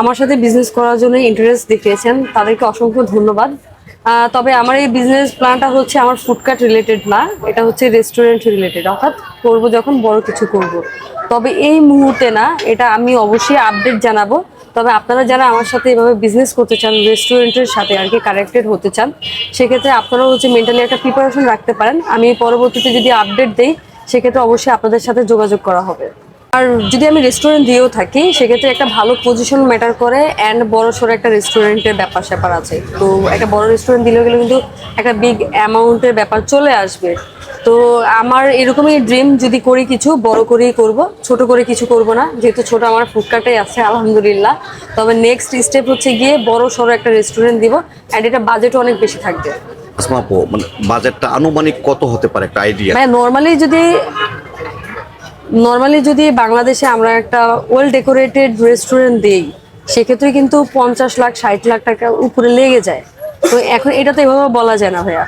আমার সাথে বিজনেস করার জন্য ইন্টারেস্ট দেখিয়েছেন, তাদেরকে অসংখ্য ধন্যবাদ। তবে আমার এই বিজনেস প্ল্যানটা হচ্ছে আমার ফুডকার্ট রিলেটেড না, এটা হচ্ছে রেস্টুরেন্ট রিলেটেড অর্থাৎ করব যখন বড় কিছু করব। তবে এই মুহূর্তে না, এটা আমি অবশ্যই আপডেট জানাব। তবে আপনারা যারা আমার সাথে এভাবে বিজনেস করতে চান রেস্টুরেন্টের সাথে আর কি কানেক্টেড হতে চান, সেক্ষেত্রে আপনারাও হচ্ছে মেন্টালি একটা প্রিপারেশন রাখতে পারেন। আমি পরবর্তীতে যদি আপডেট দেই, সেক্ষেত্রে অবশ্যই আপনাদের সাথে যোগাযোগ করা হবে। আর যদি আমি রেস্টুরেন্ট দিয়েও থাকি সেক্ষেত্রে একটা ভালো পজিশন ম্যাটার করে অ্যান্ড বড় সড়ো একটা রেস্টুরেন্টের ব্যাপার স্যাপার আছে। তো একটা বড় রেস্টুরেন্ট দিলেও গেলে কিন্তু একটা বিগ অ্যামাউন্টের ব্যাপার চলে আসবে। তো আমার এরকমই ড্রিম যদি করি কিছু বড় করেই করব ছোট করে কিছু করব না। যেহেতু ছোট আমার ফুডকার্টে আছে আলহামদুলিল্লাহ। তবে নেক্সট স্টেপ হচ্ছে গিয়ে বড় সড়ো একটা রেস্টুরেন্ট দিব অ্যান্ড এটা বাজেটও অনেক বেশি থাকবে। আসমা মানে বাজেটটা আনুমানিক কত হতে পারে? একটা আইডিয়া ভাই নর্মালি যদি নর্মালি যদি বাংলাদেশে আমরা একটা ওয়েল ডেকোরেটেড রেস্টুরেন্ট দিই, সেক্ষেত্রে কিন্তু পঞ্চাশ লাখ, ষাট লাখ টাকা উপরে লেগে যায়। তো এখন এটা তো এভাবে বলা যায় না ভাইয়া।